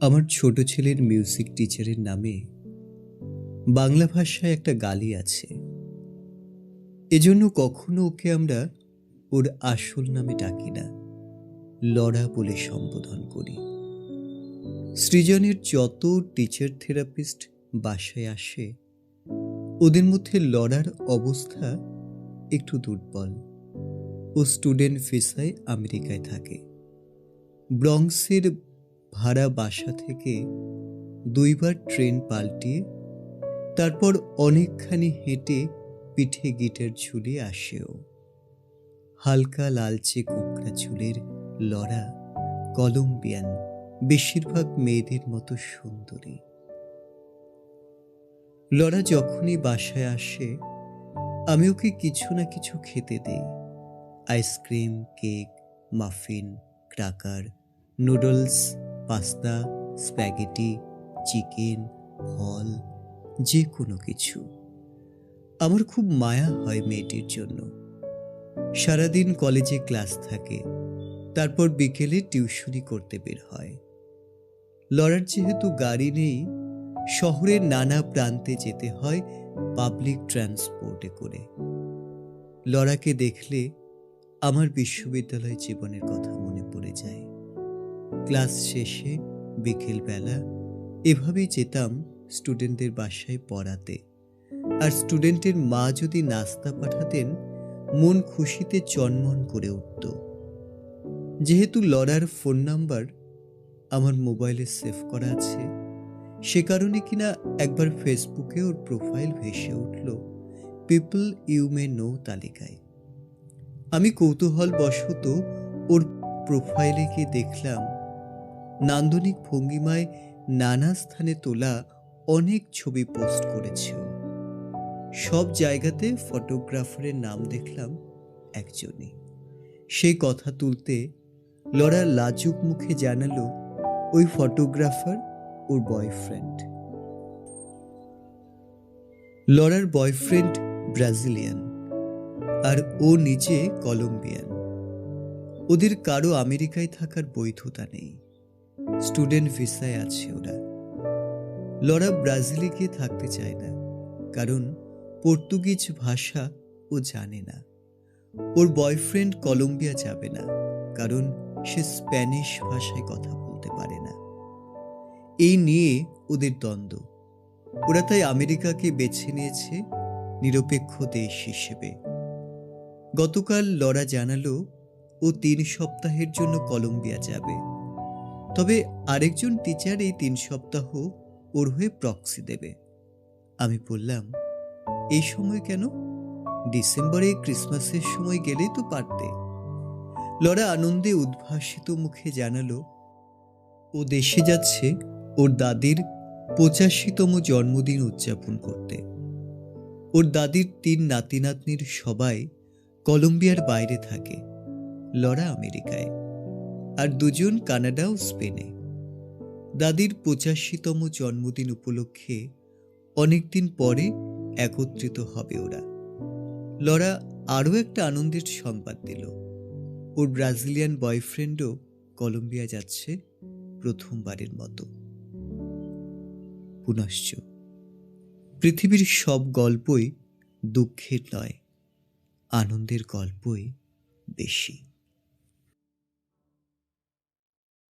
আমার ছোট ছেলের মিউজিক টিচারের নামে বাংলা ভাষায় একটা গালি আছে। এজন্য কখনো ওকে আমরা ওর আসল নামে ডাকি না। লড়া বলে সম্বোধন করি। সৃজনের যত টিচার থেরাপিস্ট বাসায় আসে, ওদের মধ্যে লড়ার অবস্থা একটু দুর্বল। ও স্টুডেন্ট ভিসায় আমেরিকায় থাকে। ব্রঙ্কসের ভাড়া বাসা থেকে দুইবার ট্রেন পাল্টিয়ে তারপর অনেকখানি হেঁটে পিঠে গিটার ঝুলে আসেও। হালকা লালচে কোকড়া চুলের লড়া কলম্বিয়ান বেশিরভাগ মেয়েদের মতো সুন্দরী। লড়া যখনই বাসায় আসে, আমি ওকে কিছু না কিছু খেতে দিই। Ice cream, cake, muffin cracker noodles, pasta, spaghetti, chicken, ফল যে কোনো কিছু। আমার খুব মায়া হয় মেয়েটির জন্য। সারাদিন কলেজে ক্লাস থাকে, তারপর বিকেলে টিউশনি করতে বের হয়। লড়ার যেহেতু গাড়ি নেই, শহরের নানা প্রান্তে যেতে হয় পাবলিক ট্রান্সপোর্টে করে। লড়াকে দেখলে আমার বিশ্ববিদ্যালয় জীবনের কথা মনে পড়ে যায়। ক্লাস শেষে বিকেলবেলা এভাবেই যেতাম স্টুডেন্টদের বাসায় পড়াতে। আর স্টুডেন্টের মা যদি নাস্তা পাঠাতেন, মন খুশিতে চনমন করে উঠত। যেহেতু লড়ার ফোন নাম্বার আমার মোবাইলে সেভ করা আছে, সে কারণে কিনা একবার ফেসবুকে ওর প্রোফাইল ভেসে উঠল পিপল ইউ মে নো তালিকায়। আমি কৌতূহল বশত ওর প্রোফাইলে গিয়ে দেখলাম নান্দনিক ভঙ্গিমায় নানা স্থানে তোলা অনেক ছবি পোস্ট করেছে সব জায়গাতে ফটোগ্রাফারের নাম দেখলাম একজনই। সেই কথা তুলতে লড়া লাজুক মুখে জানালো, ওই ফটোগ্রাফার ওর বয়ফ্রেন্ড। লড়ার বয়ফ্রেন্ড ব্রাজিলিয়ান আর ও নিজে কলম্বিয়ান। ওদের কারও আমেরিকায় থাকার বৈধতা নেই। স্টুডেন্ট ভিসায় আছে ওরা। লড়া ব্রাজিলে গিয়ে থাকতে চায় না, কারণ পর্তুগিজ ভাষা ও জানে না। ওর বয়ফ্রেন্ড কলম্বিয়া যাবে না, কারণ সে স্প্যানিশ ভাষায় কথা বলতে পারে না। এই নিয়ে ওদের দ্বন্দ্ব। ওরা তাই আমেরিকাকে বেছে নিয়েছে নিরপেক্ষ দেশ হিসেবে। গতকাল লরা জানালো, ও তিন সপ্তাহের জন্য কলম্বিয়া যাবে। তবে আরেকজন টিচার এই তিন সপ্তাহ ওর হয়ে প্রক্সি দেবে। আমি বললাম এই সময় কেন? ডিসেম্বরে ক্রিসমাসের সময় গেলেই তো পারতে। লড়া আনন্দে উদ্ভাসিত মুখে জানালো, ও দেশে যাচ্ছে ওর দাদির পঁচাশিতম জন্মদিন উদযাপন করতে। ওর দাদির তিন নাতি নাতনির সবাই কলম্বিয়ার বাইরে থাকে লড়া আমেরিকায়। আর দুজন কানাডা ও স্পেনে। দাদির পঁচাশিতম জন্মদিন উপলক্ষে অনেকদিন পরে একত্রিত হবে ওরা। লড়া আরও একটা আনন্দের সংবাদ দিল। ওর ব্রাজিলিয়ান বয়ফ্রেন্ডও কলম্বিয়া যাচ্ছে প্রথমবারের মতো। পুনশ্চ, পৃথিবীর সব গল্পই দুঃখের নয়, আনন্দের গল্পই বেশি।